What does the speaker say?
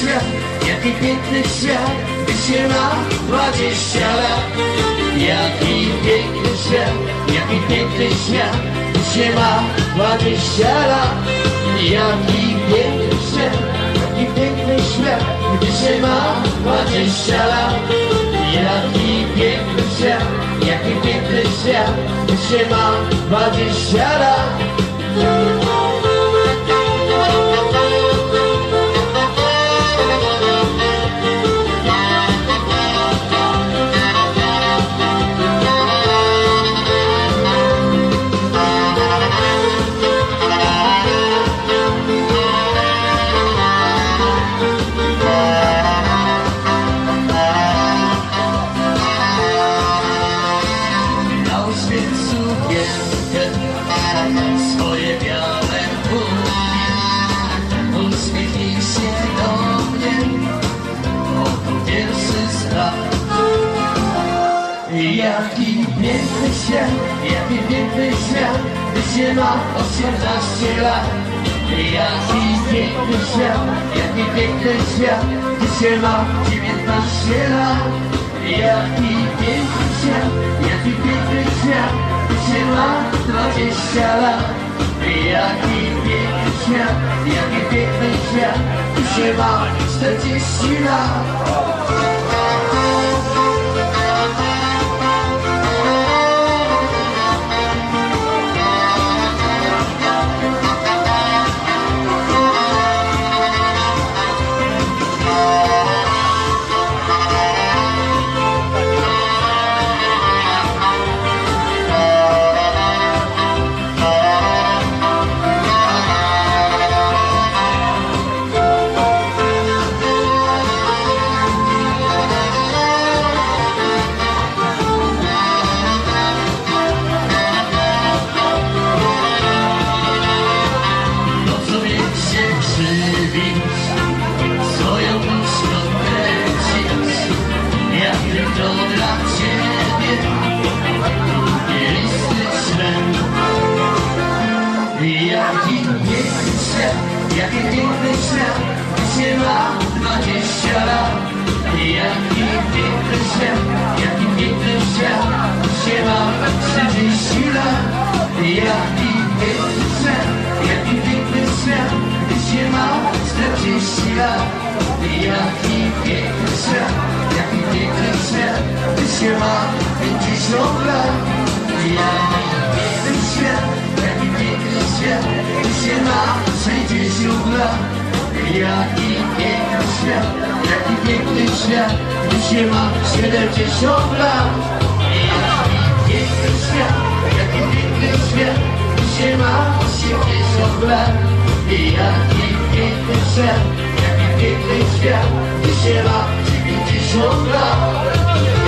Jaki piękny świat, gdy się ma dwadzieścia lat. Jaki piękny świat, jaki piękny świat, gdy się ma dwadzieścia lat. Jaki piękny świat, jaki piękny świat, gdy się ma dwadzieścia lat. Jaki piękny świat, jaki piękny świat, gdy się ma dwadzieścia lat. Swoje białe buty. Uśmiechnij się do mnie, oto pierwszy znak. Jaki piękny świat, jaki piękny świat, gdy się ma 18 lat. Jaki piękny świat, jaki piękny świat, gdy się ma 19 lat. Jaki piękny świat, jaki piękny świat, się ma 20 lat. Jaki piękny świat, jaki piękny świat, gdy się ma 40 lat. Jaki piękny świat, jaki piękny świat, się ma dwadzieścia lat. Jaki piękny świat, jaki piękny świat, się ma czterdzieści lat. Jaki piękny świat, jaki piękny świat, się ma czterdzieści lat. Jaki piękny świat, jaki piękny świat, się ma pięćdziesiąt lat. Gdy się ma sześćdziesiąt lat. Jaki piękny świat, jaki piękny świat, gdy się ma siedemdziesiąt lat. Jaki piękny świat, jaki piękny świat, gdy się ma osiemdziesiąt lat. Jaki piękny świat, jaki piękny świat, gdy się ma dziewięćdziesiąt lat.